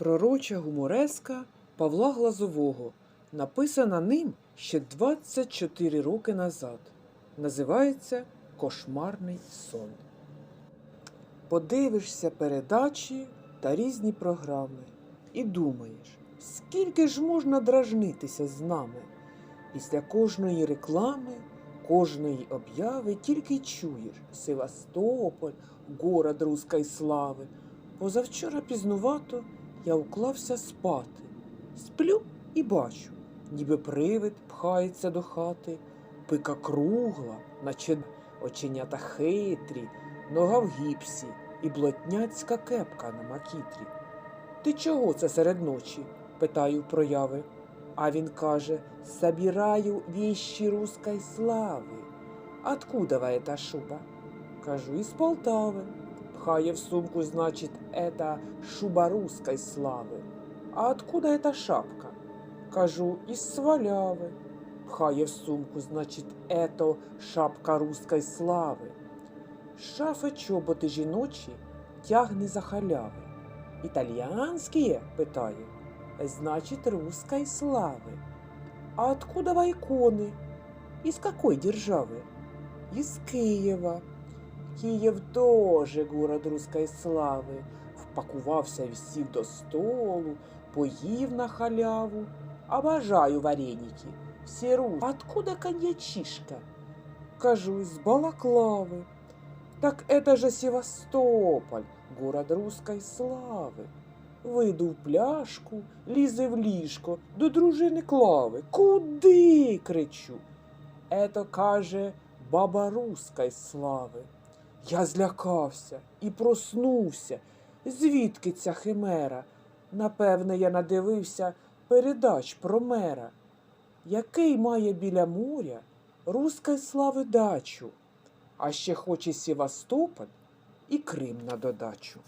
Пророча гумореска Павла Глазового, написана ним ще 24 роки назад. Називається Кошмарний сон. Подивишся передачі та різні програми і думаєш, скільки ж можна дражнитися з нами? Після кожної реклами, кожної обяви тільки чуєш Севастополь, город руської слави. Позавчора пізнувато я уклався спати. Сплю і бачу, ніби привид пхається до хати, пика кругла, наче оченята хитрі, нога в гіпсі і блотняцька кепка на макітрі. Ти чого це серед ночі? питаю прояви. А він каже, собираю вещи русской слави. Откуда ва эта шуба? Кажу, із Полтави. Пхає в сумку, значит, это шуба русской слави. А откуда эта шапка? Кажу, із Сваляви. Пхає в сумку, значит, это шапка русской слави. З Шафи чоботи жіночі тягне за халяви. Італіянські? питає. Значит, русской славы. А откуда ва иконы? Из какой державы? Из Києва. Київ тоже город руської слави. Впакувався і сів до столу, поїв на халяву. Обожаю вареники. Всі ру. Откуда коньячишка? Кажу, из Балаклавы. Так это же Севастополь, город русской слави. Видув пляшку, лізе в ліжко до дружини Клави. Куди? кричу. Ето каже баба руської слави. Я злякався і проснувся. Звідки ця химера? Напевне, я надивився передач про мера, який має біля моря руска слави дачу, а ще хоче Севастополь і Крим на додачу.